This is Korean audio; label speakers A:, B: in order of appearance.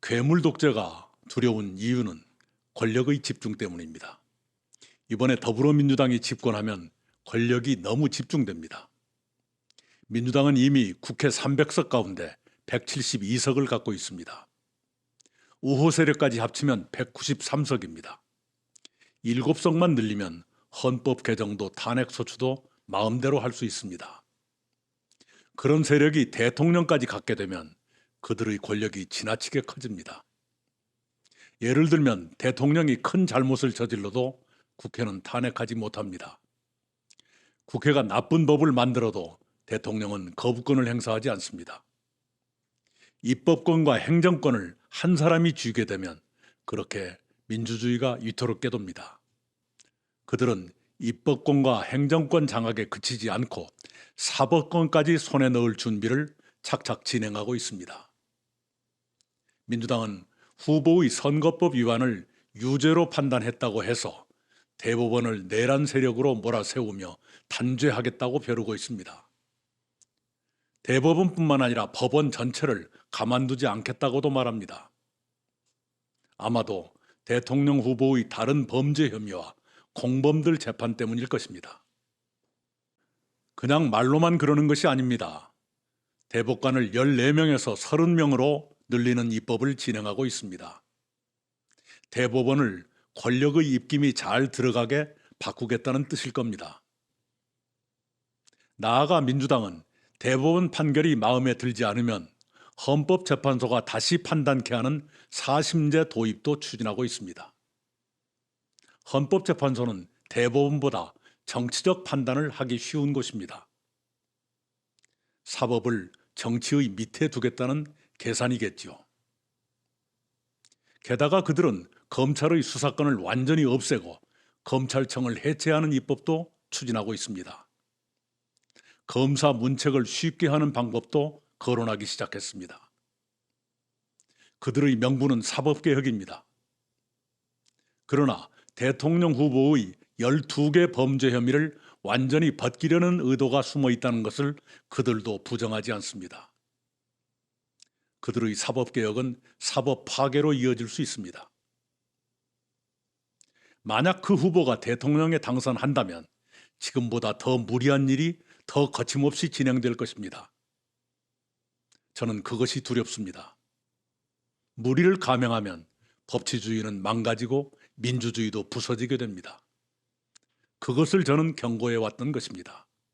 A: 괴물 독재가 두려운 이유는 권력의 집중 때문입니다. 이번에 더불어민주당이 집권하면 권력이 너무 집중됩니다. 민주당은 이미 국회 300석 가운데 172석을 갖고 있습니다. 우호 세력까지 합치면 193석입니다. 7석만 늘리면 헌법 개정도 탄핵 소추도 마음대로 할 수 있습니다. 그런 세력이 대통령까지 갖게 되면 그들의 권력이 지나치게 커집니다. 예를 들면 대통령이 큰 잘못을 저질러도 국회는 탄핵하지 못합니다. 국회가 나쁜 법을 만들어도 대통령은 거부권을 행사하지 않습니다. 입법권과 행정권을 한 사람이 쥐게 되면 그렇게 민주주의가 위태롭게 돕니다. 그들은 입법권과 행정권 장악에 그치지 않고 사법권까지 손에 넣을 준비를 착착 진행하고 있습니다. 민주당은 후보의 선거법 위반을 유죄로 판단했다고 해서 대법원을 내란 세력으로 몰아세우며 단죄하겠다고 벼르고 있습니다. 대법원뿐만 아니라 법원 전체를 가만두지 않겠다고도 말합니다. 아마도 대통령 후보의 다른 범죄 혐의와 공범들 재판 때문일 것입니다. 그냥 말로만 그러는 것이 아닙니다. 대법관을 14명에서 30명으로 늘리는 입법을 진행하고 있습니다. 대법원을 권력의 입김이 잘 들어가게 바꾸겠다는 뜻일 겁니다. 나아가 민주당은 대법원 판결이 마음에 들지 않으면 헌법재판소가 다시 판단케 하는 사심제 도입도 추진하고 있습니다. 헌법재판소는 대법원보다 정치적 판단을 하기 쉬운 곳입니다. 사법을 정치의 밑에 두겠다는 계산이겠지요. 게다가 그들은 검찰의 수사권을 완전히 없애고 검찰청을 해체하는 입법도 추진하고 있습니다. 검사 문책을 쉽게 하는 방법도 거론하기 시작했습니다. 그들의 명분은 사법개혁입니다. 그러나 대통령 후보의 12개 범죄 혐의를 완전히 벗기려는 의도가 숨어 있다는 것을 그들도 부정하지 않습니다. 그들의 사법개혁은 사법 파괴로 이어질 수 있습니다. 만약 그 후보가 대통령에 당선한다면 지금보다 더 무리한 일이 더 거침없이 진행될 것입니다. 저는 그것이 두렵습니다. 무리를 감행하면 법치주의는 망가지고 민주주의도 부서지게 됩니다. 그것을 저는 경고해 왔던 것입니다.